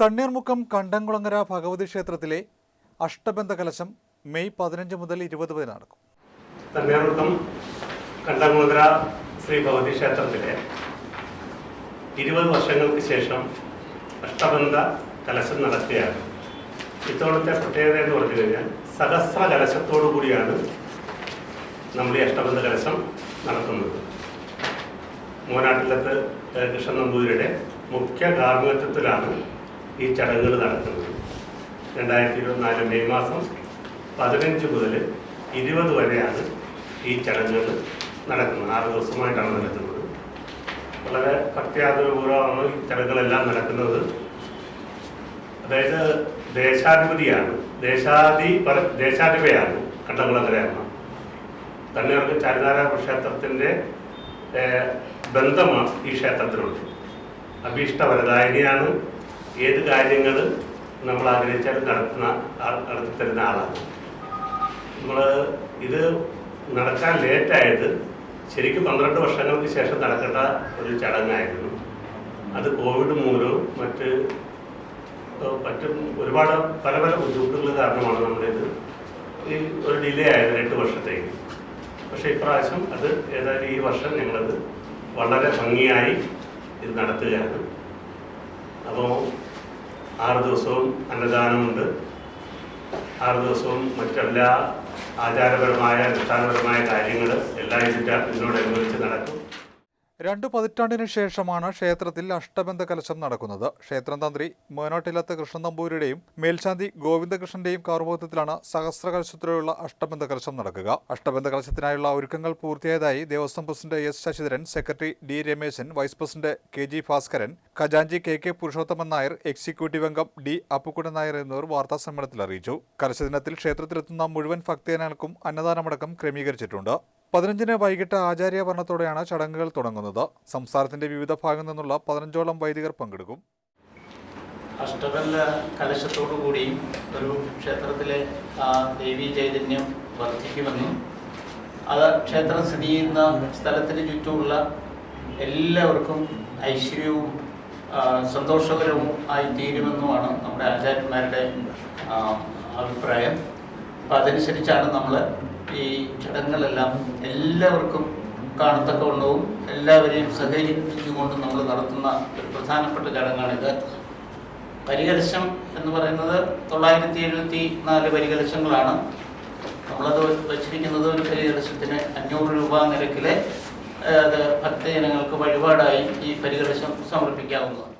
തണ്ണീർമുക്കം കണ്ടംകുളങ്ങര ഭഗവതി ക്ഷേത്രത്തിലെ അഷ്ടബന്ധ കലശം മെയ് പതിനഞ്ച് മുതൽ ഇരുപത് വരെ നടക്കും. തണ്ണീർമുക്കം കണ്ടംകുളങ്ങര ശ്രീ ഭഗവതി ക്ഷേത്രത്തിലെ ഇരുപത് വർഷങ്ങൾക്ക് ശേഷം അഷ്ടബന്ധ കലശം നടക്കുകയാണ് ഇത്തവണത്തെ പ്രത്യേകത എന്ന് പറഞ്ഞു കഴിഞ്ഞാൽ സഹസ്ര കലശത്തോടു കൂടിയാണ് നമ്മൾ ഈ അഷ്ടബന്ധ കലശം നടത്തുന്നത്. മൂനാട്ടിലത്ത് കൃഷ്ണൻ നമ്പൂതിരിയുടെ മുഖ്യ കാർമ്മികത്വത്തിലാണ് ഈ ചടങ്ങുകൾ നടക്കുന്നത് രണ്ടായിരത്തി ഇരുപത്തിനാല് മെയ് മാസം പതിനഞ്ച് മുതൽ ഇരുപത് വരെയാണ് ഈ ചടങ്ങുകൾ നടക്കുന്നത്. ആറ് ദിവസമായിട്ടാണ് നടക്കുന്നത്. വളരെ ഭക്തിയാദരപൂർവമാണ് ഈ ചടങ്ങുകളെല്ലാം നടക്കുന്നത്. അതായത് ദേശാധിപതിയാണ്. ദേശാധി ദേശാധിപയാണ് കണ്ടകുളങ്ങരയമ്മ തണ്ണീർക്ക് ചാരിനാരായണ ക്ഷേത്രത്തിന്റെ ബന്ധമാണ് ഈ ക്ഷേത്രത്തിനുണ്ട് അഭീഷ്ടവരദായിനിയാണ് ഏത് കാര്യങ്ങൾ നമ്മൾ ആഗ്രഹിച്ചാൽ നടത്തുന്ന നടത്തി തരുന്ന ആളാണ്. നമ്മൾ ഇത് നടക്കാൻ ലേറ്റായത് ശരിക്കും പന്ത്രണ്ട് വർഷങ്ങൾക്ക് ശേഷം നടക്കേണ്ട ഒരു ചടങ്ങായിരുന്നു. അത് കോവിഡ് മൂലവും മറ്റ് മറ്റും ഒരുപാട് പല പല ബുദ്ധിമുട്ടുകൾ കാരണമാണ് നമ്മളിത് ഈ ഒരു ഡിലേ ആയത് എട്ട് വർഷത്തേക്ക്. പക്ഷേ ഇപ്രാവശ്യം അത് ഏതായാലും ഈ വർഷം ഞങ്ങളത് വളരെ ഭംഗിയായി ഇത് നടത്തുകയാണ്. അപ്പോൾ ആറ് ദിവസവും അന്നദാനമുണ്ട്. ആറ് ദിവസവും മറ്റെല്ലാ ആചാരപരമായ അനുഷ്ഠാനപരമായ കാര്യങ്ങൾ എല്ലാം ഇതിന്റെ ഇതിനോടനുബന്ധിച്ച് നടക്കും. രണ്ടു പതിറ്റാണ്ടിന് ശേഷമാണ് ക്ഷേത്രത്തിൽ അഷ്ടബന്ധ കലശം നടക്കുന്നത്. ക്ഷേത്രം തന്ത്രി മേനോട്ടിലത്ത് കൃഷ്ണനമ്പൂരിയുടെയും മേൽശാന്തി ഗോവിന്ദകൃഷ്ണന്റെയും കാർമോത്വത്തിലാണ് സഹസ്ര കലശത്തിലുള്ള അഷ്ടബന്ധ കലശം നടക്കുക. അഷ്ടബന്ധ കലശത്തിനായുള്ള ഒരുക്കങ്ങൾ പൂർത്തിയായതായി Devaswom president S Sasidharan secretary D Rameshan vice president K G Bhaskaran ഖജാഞ്ചി K K Purushothaman Nair executive അംഗം ഡി അപ്പുക്കുടൻ നായർ എന്നിവർ വാർത്താ സമ്മേളനത്തിൽ അറിയിച്ചു. കലശദിനത്തിൽ ക്ഷേത്രത്തിലെത്തുന്ന മുഴുവൻ ഭക്തജനങ്ങൾക്കും അന്നദാനമടക്കം ക്രമീകരിച്ചിട്ടുണ്ട്. പതിനഞ്ചിന് വൈകിട്ട് ആചാര്യവർണത്തോടെയാണ് ചടങ്ങുകൾ തുടങ്ങുന്നത്. സംസ്ഥാനത്തിന്റെ വിവിധ ഭാഗങ്ങളിൽ നിന്നുള്ള പതിനഞ്ചോളം വൈദികർ പങ്കെടുക്കും. അഷ്ടബന്ധ കലശത്തോടു കൂടി ഒരു ക്ഷേത്രത്തിലെ ദേവി ചൈതന്യം വർദ്ധിക്കുമെന്നും അത് ക്ഷേത്രം സ്ഥിതി ചെയ്യുന്ന സ്ഥലത്തിന് ചുറ്റുമുള്ള എല്ലാവർക്കും ഐശ്വര്യവും സന്തോഷകരവും ആയി തീരുമെന്നുമാണ് നമ്മുടെ ആചാര്യന്മാരുടെ അഭിപ്രായം. അപ്പം അതനുസരിച്ചാണ് നമ്മൾ ഈ ചടങ്ങുകളെല്ലാം എല്ലാവർക്കും കാണത്തക്കവണ്ണവും എല്ലാവരെയും സഹകരിപ്പിച്ചുകൊണ്ടും നമ്മൾ നടത്തുന്ന ഒരു പ്രധാനപ്പെട്ട ചടങ്ങാണിത്. പരികലശം എന്ന് പറയുന്നത് തൊള്ളായിരത്തി എഴുപത്തി നാല് പരികലശങ്ങളാണ്. നമ്മളത് വച്ചിരിക്കുന്നത് ഒരു പരികലശത്തിന് അഞ്ഞൂറ് രൂപ നിരക്കിലെ അത് ഭക്തജനങ്ങൾക്ക് വഴിപാടായി ഈ പരികലശം സമർപ്പിക്കാവുന്നതാണ്.